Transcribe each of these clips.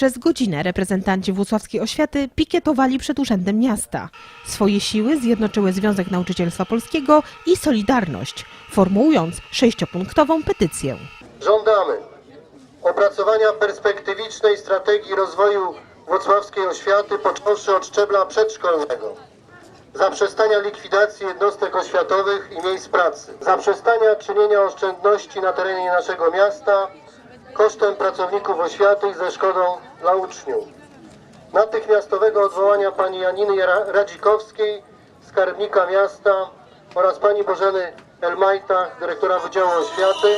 Przez godzinę reprezentanci włocławskiej oświaty pikietowali przed Urzędem Miasta. Swoje siły zjednoczyły Związek Nauczycielstwa Polskiego i Solidarność, formułując sześciopunktową petycję. Żądamy opracowania perspektywicznej strategii rozwoju włocławskiej oświaty, począwszy od szczebla przedszkolnego, zaprzestania likwidacji jednostek oświatowych i miejsc pracy, zaprzestania czynienia oszczędności na terenie naszego miasta kosztem pracowników oświaty i ze szkodą dla uczniów, natychmiastowego odwołania pani Janiny Ra- Radzikowskiej, skarbnika miasta oraz pani Bożeny Elmajta, dyrektora Wydziału Oświaty,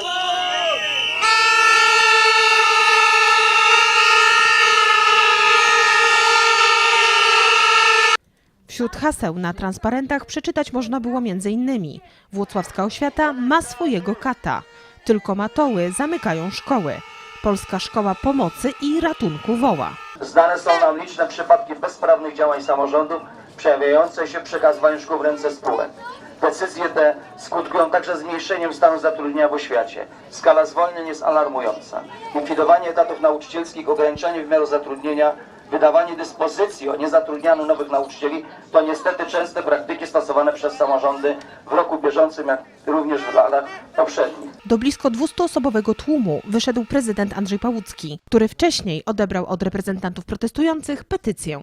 Wśród haseł na transparentach przeczytać można było m.in. Włocławska oświata ma swojego kata. Tylko matoły zamykają szkoły. Polska Szkoła Pomocy i Ratunku woła. Znane są nam liczne przypadki bezprawnych działań samorządów przejawiające się przekazywaniu szkół w ręce spółek. Decyzje te skutkują także zmniejszeniem stanu zatrudnienia w oświacie. Skala zwolnień jest alarmująca. Likwidowanie etatów nauczycielskich, ograniczenie wymiaru zatrudnienia, wydawanie dyspozycji o niezatrudnianiu nowych nauczycieli to niestety częste praktyki stosowane przez samorządy w roku bieżącym, jak również w latach poprzednich. Do blisko 200-osobowego tłumu wyszedł prezydent Andrzej Pałucki, który wcześniej odebrał od reprezentantów protestujących petycję.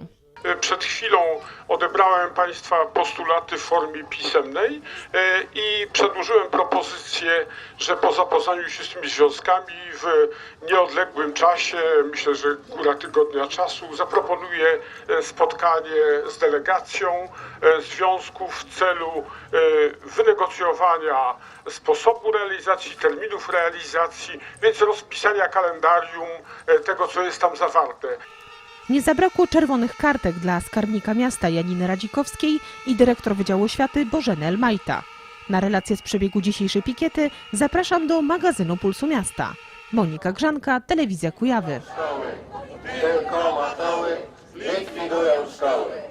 Przed chwilą odebrałem Państwa postulaty w formie pisemnej e, i przedłożyłem propozycję, że po zapoznaniu się z tymi związkami w nieodległym czasie, myślę, że góra tygodnia czasu, zaproponuję e, spotkanie z delegacją e, związków w celu e, wynegocjowania sposobu realizacji, terminów realizacji, więc rozpisania kalendarium e, tego, co jest tam zawarte. Nie zabrakło czerwonych kartek dla skarbnika miasta Janiny Radzikowskiej i dyrektor Wydziału Oświaty Bożeny Elmajta. Na relację z przebiegu dzisiejszej pikiety zapraszam do magazynu Pulsu Miasta. Monika Grzanka, Telewizja Kujawy. tylko matoły likwidują szkoły.